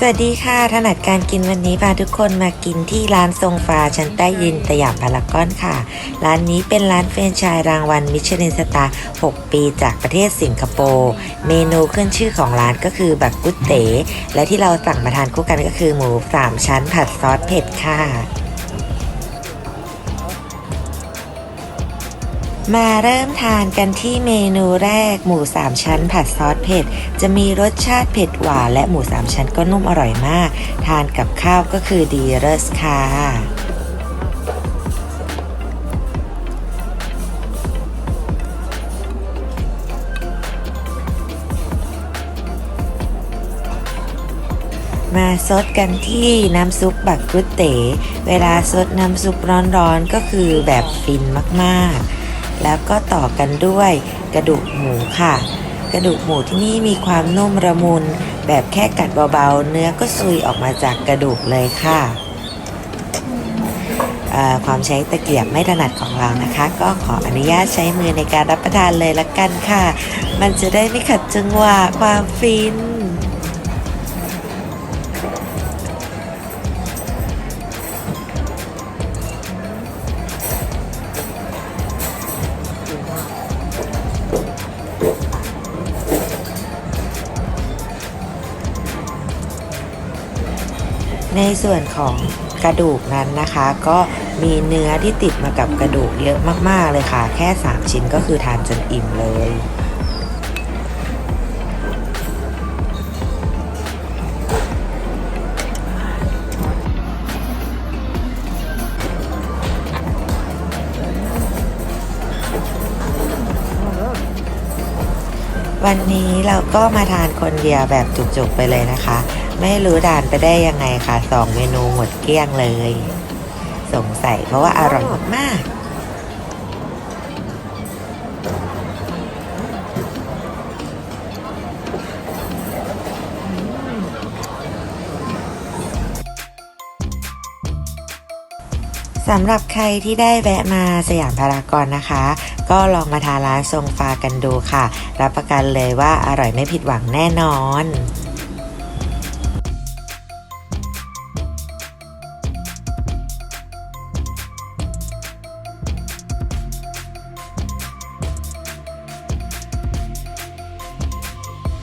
สวัสดีค่ะ ถนัดการกินวันนี้พาทุกคนมากินที่ร้านทรงฟ้าชั้นใต้ยินสยามพารากอนค่ะ ร้านนี้เป็นร้านเฟรนไชส์รางวัลมิชลินสตาร์ 6 ปีจากประเทศสิงคโปร์ เมนูขึ้นชื่อของร้านก็คือบักกุตเต๋และที่เราสั่งมาทานคู่กันก็คือหมู 3 ชั้นผัดซอสเผ็ดค่ะ มาเริ่มทานกันที่เมนูแรกหมู3ชั้นผัดซอสเผ็ด จะมีรสชาติเผ็ดหวานและหมู3ชั้นก็นุ่มอร่อยมาก ทานกับข้าวก็คือดีเลิศค่ะมาซดกันที่น้ำซุปบักกุเต๋ เวลาซดน้ำซุปร้อนๆก็คือแบบฟินมากๆ แล้วก็ต่อกันด้วยกระดูกหมูค่ะ กระดูกหมูที่นี่มีความนุ่มระมุน แบบแค่กัดเบาๆ เนื้อก็ซุยออกมาจากกระดูกเลยค่ะความใช้ตะเกียบไม่ถนัดของเรานะคะ ก็ขออนุญาตใช้มือในการรับประทานเลยละกันค่ะ มันจะได้ไม่ขัดจังหวะความฟิน ในส่วนของกระดูกนั้นนะคะ ก็มีเนื้อที่ติดมากับกระดูกเยอะมากๆเลยค่ะ แค่ 3 ชิ้นก็คือทานจนอิ่มเลย วันนี้เราก็มาทานคนเดียวแบบจุกๆไปเลยนะคะ ไม่รู้ดานไปได้ยังไงค่ะสองเมนูหมดเกลี้ยงเลย สงสัยเพราะว่าอร่อยมากๆ สำหรับใครที่ได้แวะมาสยามพารากอนนะคะ ก็ลองมาทานร้านทรงฟ้ากันดูค่ะ รับประกันเลยว่าอร่อยไม่ผิดหวังแน่นอน